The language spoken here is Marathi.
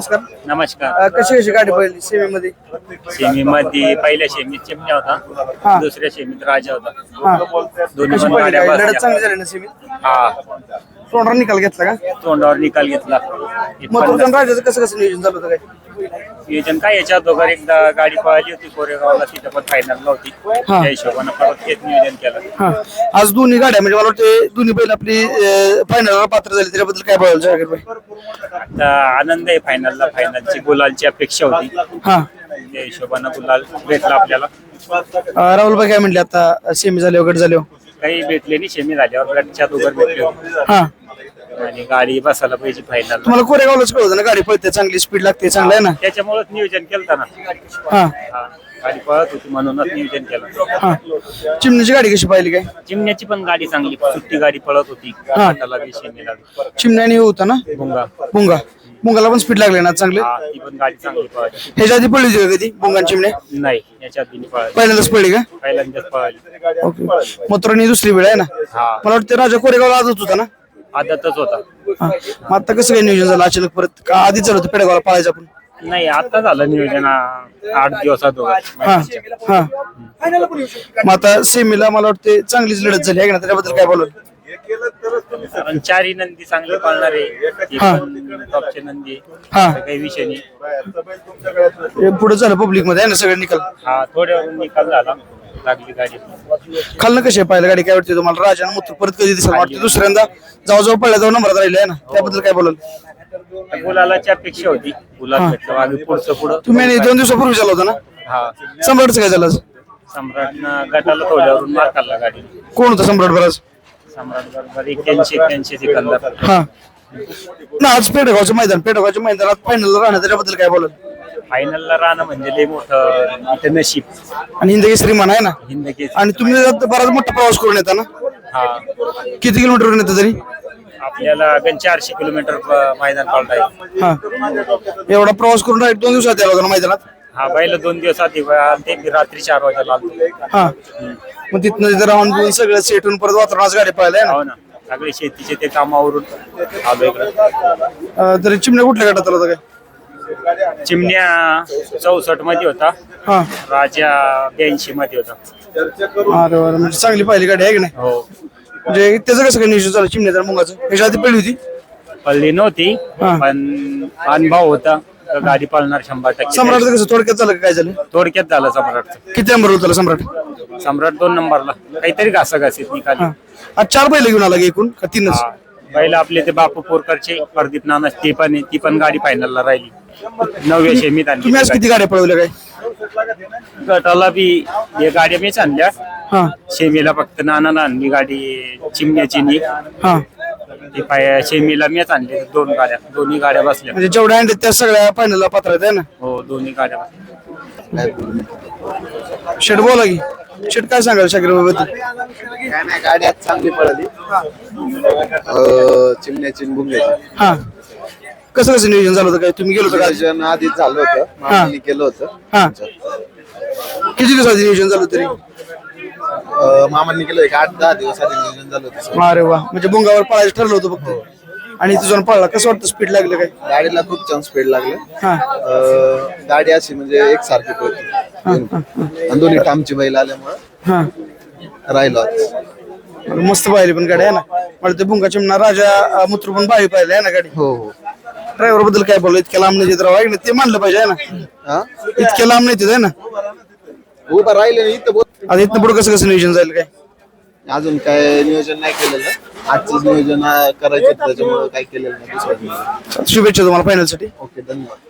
नमस्कार. नमस्कार. अ, कशी कशी गाडी पहिली सेमी मध्ये सेमी मध्ये पहिल्या सेमीत चिमण्या हा. होता दुसऱ्या सेमीत राजा होता. हा. दोन्ही कशी पण पहिली गाड्या गाडी? लढत बसल्या. चांगली झाली ना सेमीत? हा. तोंडावर निकाल घेतला का? तोंडावर निकाल घेतला. मथुरचंद राजाचं कसं कसं नियोजन झालं होतं काय? नियोजन काय याच्या अगोदर एकदा गाडी पळाली होती कोरेगावला तिथं पण फायनल नव्हती. त्या हिशोबानं परत तेच नियोजन केलं. हा. आज दोन्ही गाड्या म्हणजे मला वाटतं दोन्ही बैल आपली फायनल पात्र झाली. त्याच्याबद्दल काय बोलायला जागीर भाई आता आनंद आहे फायनलला फायनलची गुलालची अपेक्षा होती. हा. त्या हिशोबानं गुलाल भेटला आपल्याला. अ, राहुल भाई काय म्हणले आता? सेमी झाले वगैरे झाले काही भेटले नाही सेमी झाल्यावर गटच्या दोघर भेटले होते. हा. आणि गाडी बसायला पाहिजे फायनल तुम्हाला कोरेगावलाच कळतं ना गाडी पळते चांगली स्पीड लागते चांगलं आहे ना? त्याच्यामुळेच नियोजन केलं ना. हा. हा गाडी पळत होती म्हणूनच नियोजन केलं हा. चिमणीची गाडी कशी पाहिली काय? चिमण्याची पण गाडी चांगली सुट्टी गाडी पळत होती. हा. त्याला विषय मिळाला चिमण्याने होता ना? भुंगा. बुंगा बुंगाला पण स्पीड लागले ना चांगले? हा ती पण गाडी चांगली पळाली. ह्याच्या आधी पडली होती का कधी बुंगान चिमण्या? नाही याच्यात तिने पळाली. पहिल्यांदाच पडली का? पहिल्यांदाच पळाली. ओके. मथुरानी दुसरी वेळ आहे ना? हा. मला वाटतं राजा कोरेगावला आजच होता ना? आदतच होता. हा. मग आता कसं काय नियोजन झालं? अचानक परत का आधी चालू होतं पेडगावला पाळायचं आपण? नाही आता झालं नियोजन आ- आठ दिवसात हा हा. मग आता सेमीला मला वाटते चांगलीच लढत झाली आहे का ना त्याच्याबद्दल काय बोलू कारण चारही नंदी चांगले पळणार आहे हा. टॉपचे नंदी आहे. हा. असं काही विषय नाही. पुढे झालं पब्लिकमध्ये आहे ना सगळं निकाल? हा थोड्यावरून निकाल झाला. लागली गाडी. खाल्लं कशी आहे? पाहिलं गाडी काय वाटते तुम्हाला? राजा आणि मुथूर परत कधी दिसेल? वाटते दुसऱ्यांदा जाऊ जाऊ पडल्या जाऊ नंबरात राहिले आहे ना? त्याबद्दल काय बोलाल? गुलालाची अपेक्षा होती. गुलाल भेटलं पुढचं पुढं. तुम्ही दोन दिवसापूर्वी झाला होता ना? हा. सम्राटचं काय झालं आज? सम्राटनं गटाला थोड्यावरून मार खाल्ला गाडी. कोण होतं सम्राट बराच सम्राट बरोबर एक्क्याऐंशी एक्क्याऐंशी सिकंदर हा. ना आज पेडगावचं मैदान पेडगावच्या मैदानात फायनल राहणार त्याच्याबद्दल काय बोलाल? फायनलला राहणं म्हणजे लय मोठं इथं नशीब. आणि हिंदगी श्रीमान आहे ना? हिंद केस आणि तुम्ही आता बराच मोठा प्रवास करून येता ना? हा. किती किलोमीटर येतं तरी? आपल्याला गण चारशे किलोमीटर प- मैदान पळता येईल हा. एवढा प्रवास करून दोन दिवसात होता ना मैदानात? हा बैल दोन दिवस आधी मी रात्री चार वाजेला आलतो. हा. मग तिथनं तिथं राहून बिहून सगळं सेट होऊन परत वातावरणात गाडी पाहिलं ना? हो ना. सगळे शेतीचे ते कामावरून आलो इकडं. अं, तरी चिमण्या कुठल्या गटात आला होता काय? चिमण्या चौसष्टमध्ये होता. हा. राजा ब्याऐंशी मध्ये होता. अरे म्हणजे चांगली पाहिली गाडी आहे की नाही? हो. म्हणजे त्याचं कसं काय नियोजन झालं चिमण्याचं मुंगाचं? ह्याच्या आधी पहिली होती? पल्ली नव्हती हा. पण अनुभव होता. तर गाडी पळणार शंभर टक्के. सम्राटचं कसं थोडक्यात झालं का काय झालं? थोडक्यात झालं सम्राटचं किती नंबर होता सम्राट? सम्राट दोन नंबरला काहीतरी घासाघासीत निकाली. हा. आज चार बैल घेऊन आला का एकूण? का तीनच? हा. पहिला आपले ते बापू पोरकरचे प्रदीप नाना ते पण आहे. ती पण गाडी फायनलला राहिली. नवव्या शेमीत आणली तुम्ही आज किती गाड्या पळवल्या काय? गटाला बी हे गाड्या मीच आणल्या. हा. शेमीला फक्त नाना आणली गाडी चिमण्याची नी हा. ती पाय शेमीला मीच आणली दोन गाड्या दोन्ही गाड्या बसल्या. म्हणजे जेवढ्या हँड त्या सगळ्या फायनलला पात्र आहेत है ना? हो दोन्ही गाड्या बसल्या. शेट बोला की. शेट काय सांगाल शाकीरबद्दल काय नाही गाडी आज चांगली पळाली. अं, चिमण्याची आणि हा. कसं कसं नियोजन झालं होतं? काय तुम्ही गेलो होतं का? नियोजन आधीच झालं होतं. केलं होतं. हा. किती दिवस आधी नियोजन झालं तरी अं, मामांनी केलं एक आठ दहा दिवस आधी नियोजन झालं होतं अरे वा. म्हणजे बुंगावर पळायचं ठरलं होतं फक्त. आणि तुझं पळला. कसं वाटतं? स्पीड लागलं काय? गाडीला खूप छान स्पीड लागले. हा. अं, गाडी अशी म्हणजे एकसारखी पळते. आणि दोन्ही टामची बैल आल्यामुळं हा. राहिलो आज. मस्त पाहिली पण गाडी आहे ना? मला ते बुंगा चिमणा राजा मुत्रू पण बाहेर पाहिलं आहे ना गाडी? हो हो. ड्रायव्हरबद्दल काय बोललो इतक्या लांब नाही राव ना ते मानलं पाहिजे आहे ना? हा? इतक्या लांब नाही आहे ना? उभा राहिले नाही इथं बोल आता इथनं पुढे कसं कसं नियोजन जाईल काय? अजून काय नियोजन नाही केलेलं. आजचं नियोजन करायचं होतं, त्याच्यामुळं काय केलेलं नाही दुसरं नियोजन. शुभेच्छा तुम्हाला फायनलसाठी. ओके धन्यवाद.